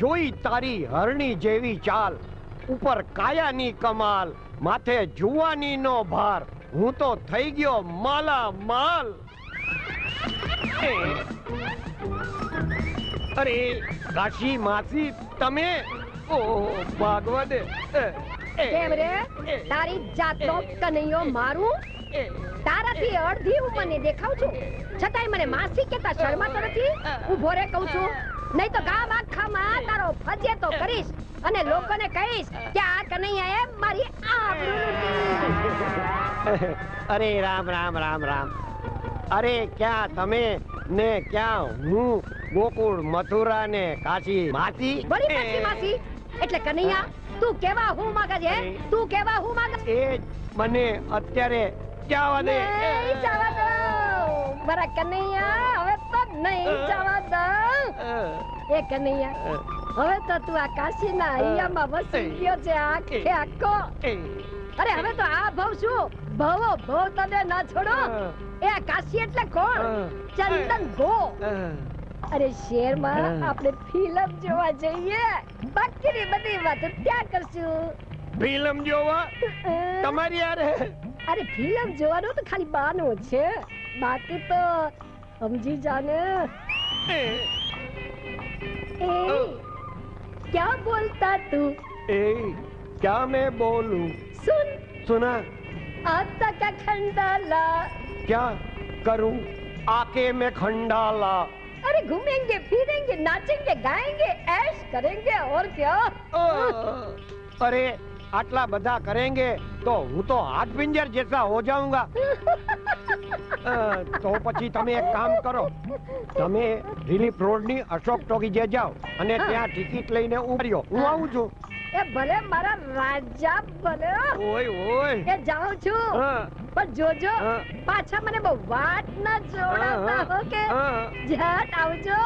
જોઈ તારી હરણી જેવી ચાલ. ઉપર કાયાની કમાલ માથે જુવાનીનો ભાર. હું તો થઈ ગયો માલા માલ અરે કાશી માસી તમે? ઓ એ, કેમ રે? તારી જાતનો કનૈયો મારું? તારાથી અડધી ઉંમરની દેખાવ છું. છતાંય મને માસી કેતા શરમાતો નથી. ઊભો રે કહું છું. નહીં તો ગામ આખામાં તારો ફજેતો કરીશ અને લોકોને કહીશ કે આ કનૈયાએ મારી આબરૂ અરે રામ રામ રામ રામ. અરે ક્યાં તમે ને ક્યાં હું ગોકુળ મથુરા ને કાશી માસી? બરી પાછી માસી? એટલે કનૈયા તું કેવા હું માંગે છે? તું કેવા હું માંગે? એ મને અત્યારે જવા દે. જવા દઉં મારા કનૈયા નહીં જવા દઉં એ કનૈયા હવે તો તું આ કાશીના અહીંયામાં વસી ગયો છે આખે આખો. અરે હવે તો આ ભવ શું? ભવો ભવ તને ના છોડો. એ આ કાશી એટલે કોણ? ચંદન ગો અરે શેરમાં આપણે ફિલ્મ જોવા જઈએ. બાકીની બધી વાતો ત્યાં કરશું. ફિલ્મ જોવા? તમારી યાર અરે ફિલ્મ જોવાનું તો ખાલી બહાનું છે. બાકી તો हम जी जाने। ए, ए, क्या बोलता तू? ए क्या मैं बोलू? सुन। सुना। आता क्या खंडाला? क्या करूँ? आके में खंडाला। अरे घूमेंगे फिरेंगे नाचेंगे गाएँगे ऐश करेंगे और क्या? ओ, अरे આટલા બધા કરેંગે તો હું તો હાથ પિંજર જેસા હો જાઉંગા. તો પછી તમે એક કામ કરો. તમે રિલીફ રોડની અશોક ટોકીજે જાઓ અને ત્યાં ટિકિટ લઈને ઉભર્યો. હું આવું છું. એ ભલે મારા રાજા ભલે ઓય ઓય. એ જાઉં છું. હા, પણ જોજો હા. પાછા મને બહુ વાત ના જોડાતા હો કે હા. આવજો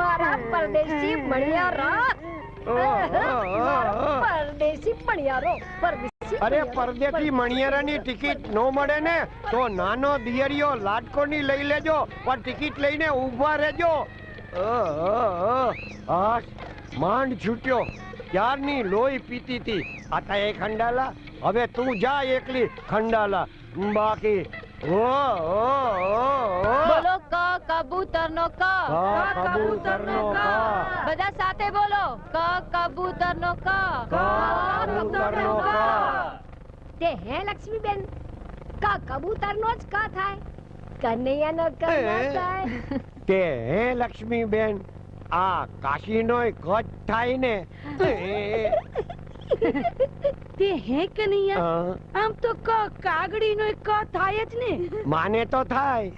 મારા પરદેશી મણિયારો મારો પરદેશી મણિયારો પરદેશી અરે. પરદેશી મણિયારાની ટિકિટ નો મળે ને તો નાનો દિયરિયો લાડકોની લઈ લેજો પણ ટિકિટ લઈને ઊભા રહેજો. હાશ, માંડ છૂટ્યો. ક્યારની લોહી પીતી હતી આતા એ ખંડાલા? હવે તું જા એકલી ખંડાલા. બાકી ઓ ઓ ઓ ઓ. બોલો ક કબૂતરનો ક. કબૂતર નો ક. બધા સાથે બોલો. ક કબૂતરનો ક. કબૂતર નો ક. તે હે લક્ષ્મીબેન? ક કબૂતરનો જ ક થાય. કનૈયાનો ક ના. થાય. તે હે લક્ષ્મીબેન? આ કાશીનોય ક થાય ને. તે હે કનૈયા અ, આમ તો ક કાગડીનો ક થાય જ ને. માને તો થાય.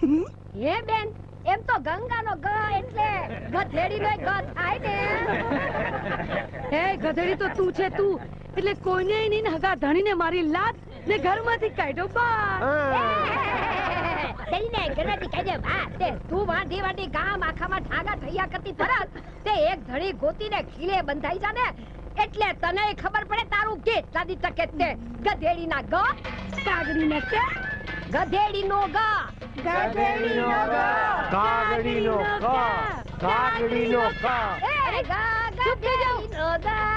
હે બેન એમ તો ગંગાનો ગ એટલે ગધેડીનો ગ થાય ને. હે ગધેડી તો તું છે તું. એટલે કોઈને નહીં હગા હગા ધણીને મારી લાત ને ઘરમાંથી બહાર. હા. તેઈને ઘરેથી કહેજે ભા તે તું વાંધી વાંઢી ગામ આખામાં ઠાગા થયા કરતી પરત તે એક ધડી ગોતીને ખીલે બંધાઈ જાને. એટલે તને ખબર પડે તારું ગીત લાદી ટકે તે ગધેડીના ગ કાગડીના કે ગધેડીનો ગ ગધેડીનો ગ. કાગડીનો ક. કાગડીનો ક. એ ગ ગધેડીનો ગા.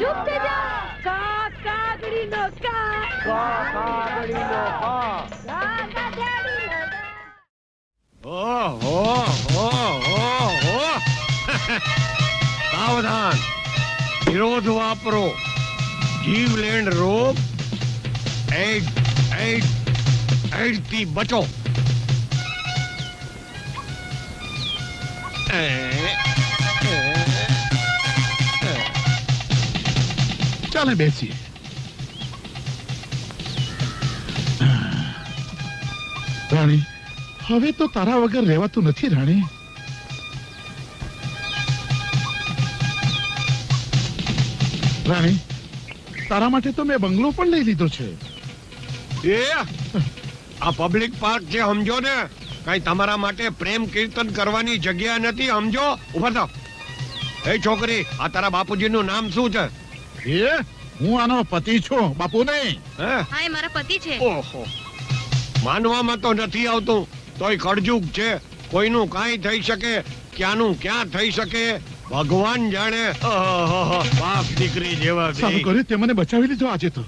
ચૂપ થઈ જા કા કાગડીનો કા ક કાગડીનો ક. ગા ગધેડીનો ગ ઓહો હો હો હો સાવધાન. વિરોધ વાપરો. જીવલેણ રોગ એડ એડ એડથી બચો. ચાલે બેસીએ. રાણી, હવે તો તારા વગર રહેવાતું નથી, રાણી. રાણી? તારા માટે તો મેં બંગલો પણ લઈ લીધો છે. એ આ પબ્લિક પાર્ક છે સમજો ને કઈ તમારા માટે પ્રેમ કીર્તન કરવાની જગ્યા નથી સમજો? ઊભા થાવ. એ છોકરી આ તારા બાપુજીનું નામ શું છે? એ હું આનો પતિ છું બાપુ નહીં. હે? હા એ મારા પતિ છે. ઓહો. માનવામાં તો નથી આવતું તોય કળજુગ છે. કોઈનું કાંઈ થઈ શકે ક્યાંનું ક્યાં થઈ શકે ભગવાન જાણે બાપ દીકરી જેવા. સારું કર્યું તે મને બચાવી લીધો આજે તો.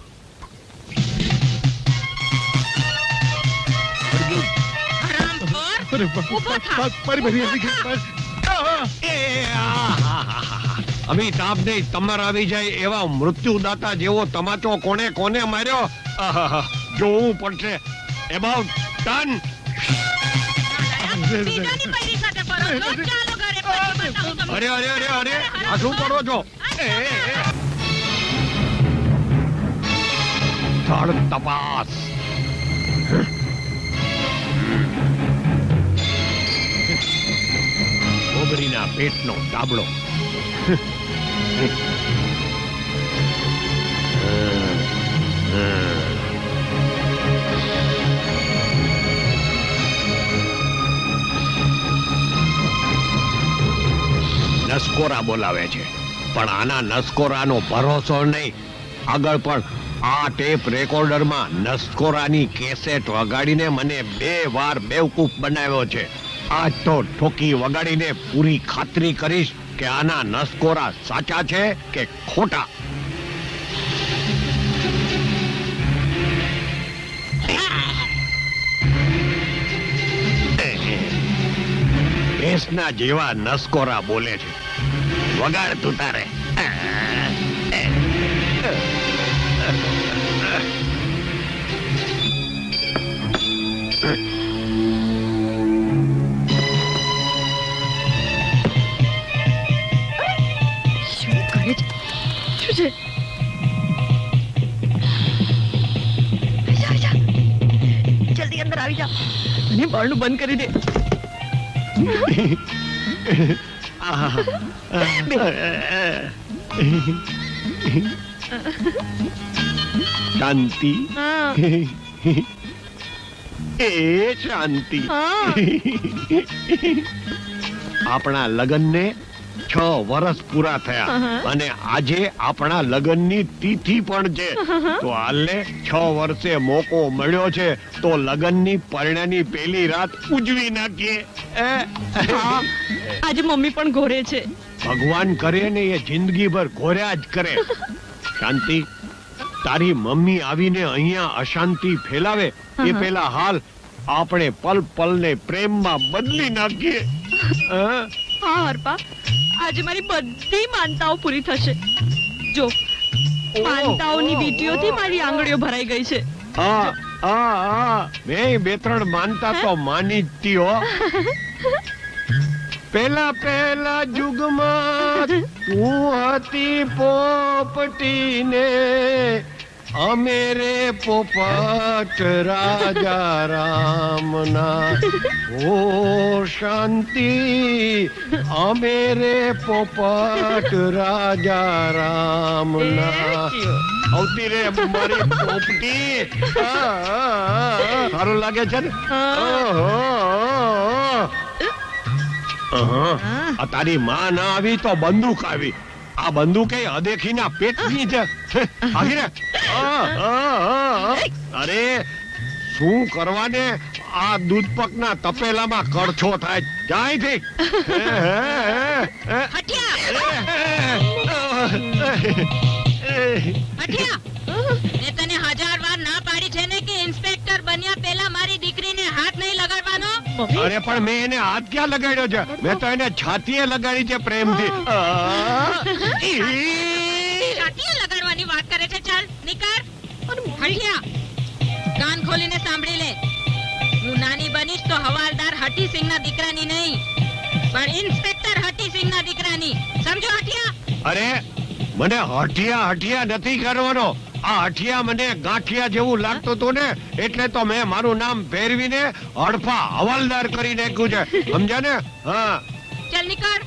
અમિતાભ નહીં તમાર આવી જાય એવા મૃત્યુદાતા જેવો તમાચો કોને કોને માર્યો? આહાહા, જોવું પડશે. એબાઉટ ટન અરે અરે અરે અરે આ શું કરો છો. સ્થળ તપાસ. ગોબરીના પેટનો ડાબડો નસકોરા બોલાવે છે. પણ આના નસકોરાનો ભરોસો નહીં. આગળ પણ આ ટેપ રેકોર્ડરમાં નસકોરાની કેસેટ વગાડીને મને બે વાર બેવકૂફ બનાવ્યો છે. આજ તો ઠોકી વગાડીને પૂરી ખાતરી કરીશ કે આના નસકોરા સાચા છે કે ખોટા. ભેંસના જેવા નસકોરા બોલે છે. વગાડ તું તારે. જલ્દી અંદર આવી જાઓ. અને બારણું બંધ કરી દે. શાંતિ? એ શાંતિ. આપણા લગ્નને છ વર્ષ પૂરા થયા અને આજે આપણા લગ્નની તિથિ પણ છે. તો હાલને છ વર્ષે મોકો મળ્યો છે તો લગ્નની પરણ્યાની પહેલી રાત ઉજવી નાખીએ? આજે મમ્મી પણ ઘોરે છે. ભગવાન કરે ને એ જિંદગીભર ઘોર્યા જ કરે. શાંતિ તારી મમ્મી આવીને અહીંયા અશાંતિ ફેલાવે એ પેલા હાલ આપણે પલ પલને પ્રેમમાં બદલી નાખીએ. હા? હરપા. આજે મારી બધી માનતાઓ પૂરી થશે. જો માનતાઓની વીંટીઓથી મારી આંગળીઓ ભરાઈ ગઈ છે. હા હા હા. મેં બે ત્રણ માનતા તો માની જ તી હો. પેલા પેલા જુગમાં તું હતી પોપટીને. અમે રે પોપટ રાજા રામના. ઓ શાંતિ અમે રે પોપટ રાજા રામના. આવતી રે મારી પોપટી. સારું લાગે છે ને? ઓહો. આ તારી માં ના આવી તો બંદૂક આવી. આ બંદૂક એ પેટ છે આવી રે. આ, આ, આ. અરે શું કરવાને? આ દૂધપકના તપેલામાં કડછો થાય. જાય થી હઠિયા અરે પણ મેં એને હાથ ક્યાં લગાડ્યો છે? મેં તો એને છાતીએ લગાડી છે પ્રેમથી. છાતીએ લગાડવાની વાત કરે છે ચાલ નીકળ. કાન ખોલીને સાંભળી લે. હું નાની બનીશ તો હવાલદાર હટી સિંહ ના દીકરાની નહીં. પણ ઇન્સ્પેક્ટર હટી સિંહ ના દીકરાની. સમજો હઠિયા અરે મને હઠિયા હટિયા નથી કરવાનો. આ હઠિયા મને ગાંઠિયા જેવું લાગતું હતું ને એટલે તો મેં મારું નામ ફેરવીને હડફા હવાલદાર કરી નાખ્યું છે. સમજ્યા ને? હા. ચાલ નીકળ.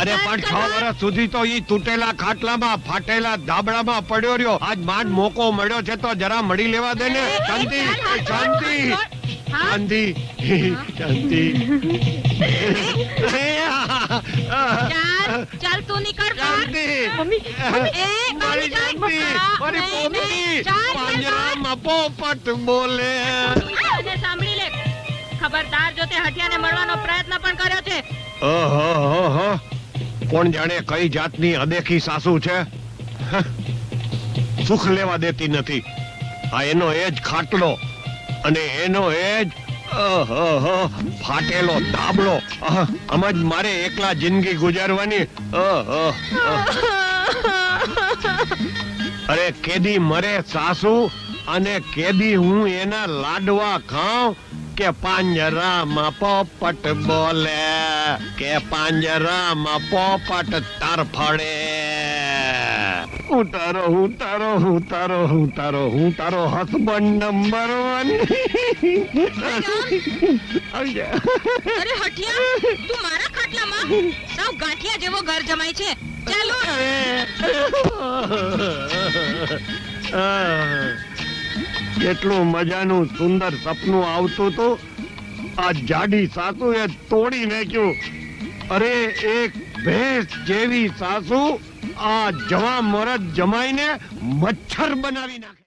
અરે પણ છ વર્ષ સુધી તો ઈ તૂટેલા ખાટલામાં ફાટેલા ધાબળામાં પડ્યો રહ્યો. આજ માંડ મોકો મળ્યો છે તો જરા મળી લેવા દે ને. શાંતિ શાંતિ. શાંતિ શાંતિ. ચાલ ચાલ તું શાંતિ મમ્મી એ, મારી. શાંતિ મારી પોપટી પાંજરામાં પોપટ બોલે. અને સાંભળી લે. ખબરદાર જો તે હટિયાને મળવાનો પ્રયત્ન પણ કર્યો છે. ઓહો હો, હો. કોણ જાણે કઈ જાતની અદેખી સાસુ છે? સુખ લેવા દેતી નથી. આ એનો એ જ ખાટલો અને એનો એ જ ફાટેલો દાબલો. આમ જ મારે એકલા જિંદગી ગુજારવાની. અરે કેદી મરે સાસુ અને કેદી હું એના લાડવા ખાઉં કે પાંજરામાં પોપટ બોલે. કે પાંજરામાં પોપટ તરફડે હું તારો હું તારો હું તારો હું તારો હું તારો હસબન્ડ નંબર વન અરે હઠિયા, તું મારા ખાટલામાં સાવ ગાંઠિયા જેવો ઘર જમાય છે. ચાલો કેટલું મજાનું સુંદર સપનું આવતું હતું, આ જાડી સાસુએ તોડી નાખ્યું. અરે, એક ભેંસ જેવી સાસુ આ જવા મરદ જમાઈને મચ્છર બનાવી નાખે.